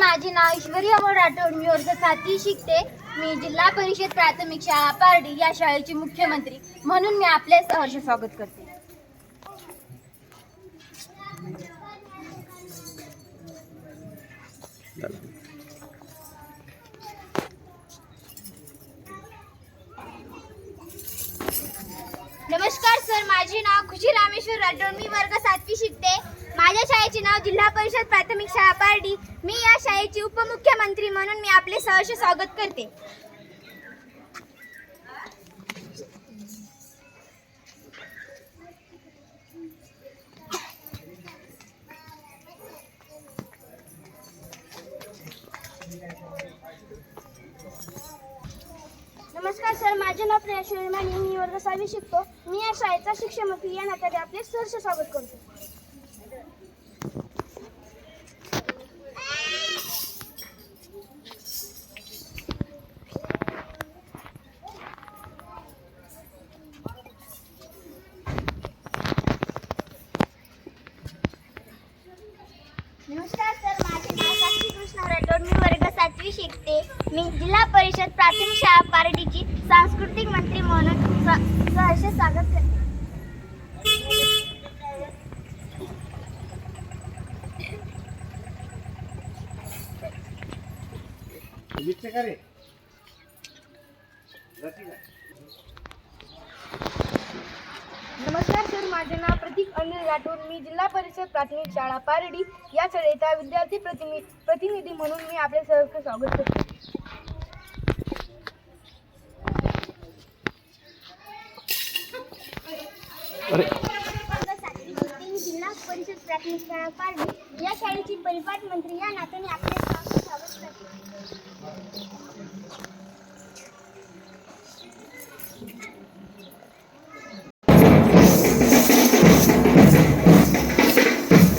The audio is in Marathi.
माझे नाव ईश्वरी अमोल राठोड. मी वर्ग सातवी शिकते. मी जिल्हा परिषद प्राथमिक शाळा पारडी या शाळेची मुख्यमंत्री. म्हणून मी आपले सहर्ष स्वागत करते. नमस्कार सर. माझे नाव खुशी रामेश्वर राठोड. मी वर्ग सातवी शिकते. माझ्या शाळेचे नाव जिल्हा परिषद प्राथमिक शाळा पारडी. मी या शाळेची उपमुख्यमंत्री म्हणून मी आपले सहर्ष स्वागत करते. नमस्कार सर माझे नाव प्रिया शिवमाने मी वर्ग सहावी शिकतो. मी या शाळेचा शिक्षण मंत्री या नात्याने आपले सहर्ष स्वागत करतो. नमस्कार सर माझे नाव साक्षी कृष्ण राठोड मी वर्ग सातवी शिकते. मी जिल्हा परिषद प्राथमिक शाळा पारडीची सांस्कृतिक मंत्री म्हणून स- सहर्ष स्वागत करते. नमस्कार सर माझे नाव प्रतीक अनिल राठोड. मी जिल्हा परिषद प्राथमिक शाळा पारडी या शाळेचा विद्यार्थी प्रतिनि प्रतिनिधी म्हणून मी आपले सहर्ष स्वागत करते मी जिल्हा परिषद प्राथमिक शाळा पाडवी. या शाळेची परिपाठ मंत्री या नात्याने आपले स्वागत करते.